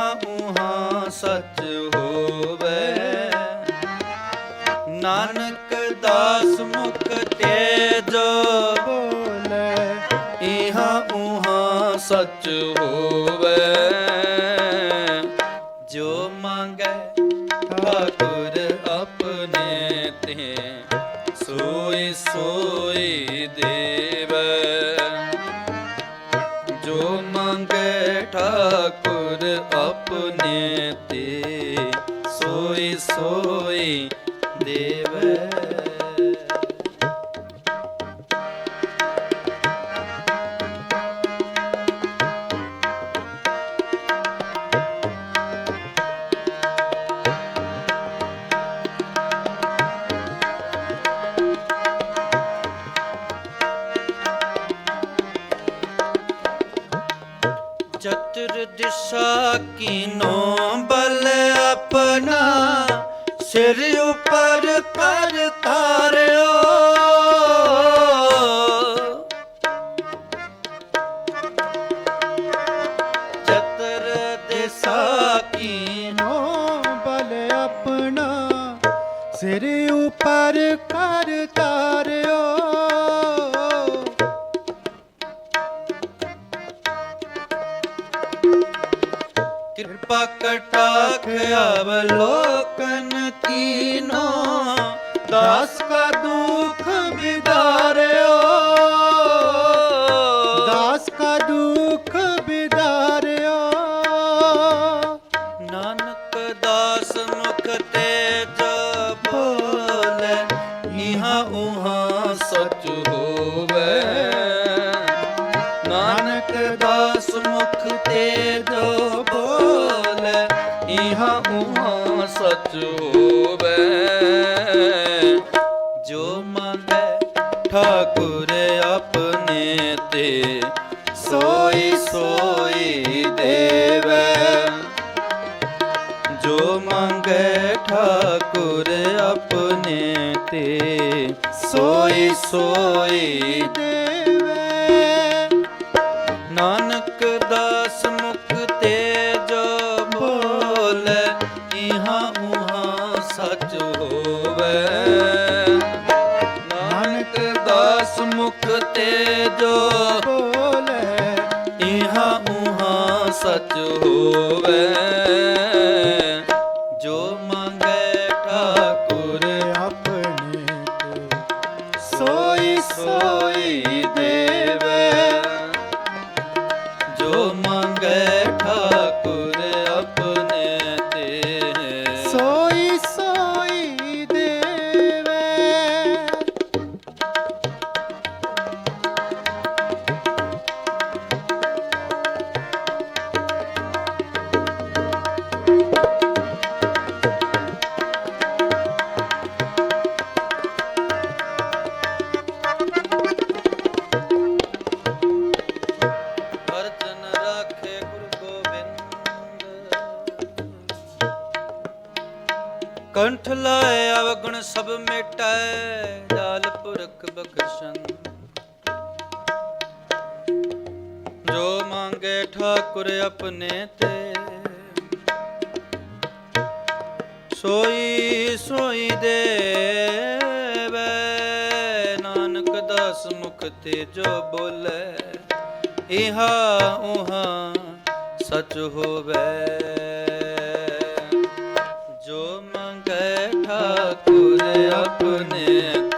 ਇਹਾਂ ਉਹਾਂ ਸਚ ਹੋਵੇ। ਨਾਨਕ ਦਾਸ ਮੁਖ ਤੇ ਜੋ ਬੋਲੇ, ਇਹਾਂ ਉਹਾਂ ਸਚ ਹੋਵੇ। ਜੋ ਮੰਗੈ ਠਾਕੁਰ ਆਪਣੇ ਤੇ, ਸੋਈ ਸੋਈ ਦੇਵੈ। ਜੋ ਮੰਗੇ ਠਾਕੁਰ ਆਪਣੇ ਤੇ ਸੋਈ ਸੋਈ ਦੇਵੈ। ਚਤੁਰ ਦਿਸ਼ਾ ਕੀਨੋ ਬਲ ਆਪਣਾ ਸਿਰ ਉਪਰ ਕਰ ਤਾਰਿਓ। ਚਤੁਰ ਦਿਸ਼ਾ ਕੀਨੋ ਬਲ ਆਪਣਾ ਸਿਰ ਉਪਰ ਕਰ ਕਿਰਪਾ ਕਟਾਖ ਅਵਲੋਕਨ ਕੀਨੋ ਦਾਸ ਕਾ ਦੁਖ ਵਿਦਾਰਿਓ ਉਹਾਂ ਜੋ ਮੰਗੈ ਠਾਕੁਰ ਆਪਣੇ ਤੇ, ਸੋਈ ਸੋਈ ਦੇਵੈ। ਜੋ ਮੰਗੈ ਠਾਕੁਰ ਆਪਣੇ ਤੇ, ਸੋਈ ਸੋਈ ਦੇਵੇ। ਨਾਨਕ ਤੇ ਜੋ ਬੋਲੇ। ਇਹਾਂ ਉਹਾਂ ਸਚ ਹੋਵੇ। ਜੋ ਮੰਗੈ ਠਾਕੁਰ ਆਪਣੇ ਤੇ। ਸੋਈ ਸੋਈ ਦੇਵੈ ਕੰਠ ਲਾਏ ਅਵਗੁਣ ਸਭ ਮਿਟਾਏ ਜਾਲ ਪੁਰਖ ਬਖਸ਼ਨ ਜੋ ਮੰਗੇ ਠਾਕੁਰ ਆਪਣੇ ਤੇ, ਸੋਈ ਸੋਈ ਦੇਵੈ। ਨਾਨਕ ਦਾਸ ਮੁਖ ਤੇ ਜੋ ਬੋਲੇ, ਇਹਾ ਉਹਾ ਸਚ ਹੋਵੇ। ਆਪਣੇ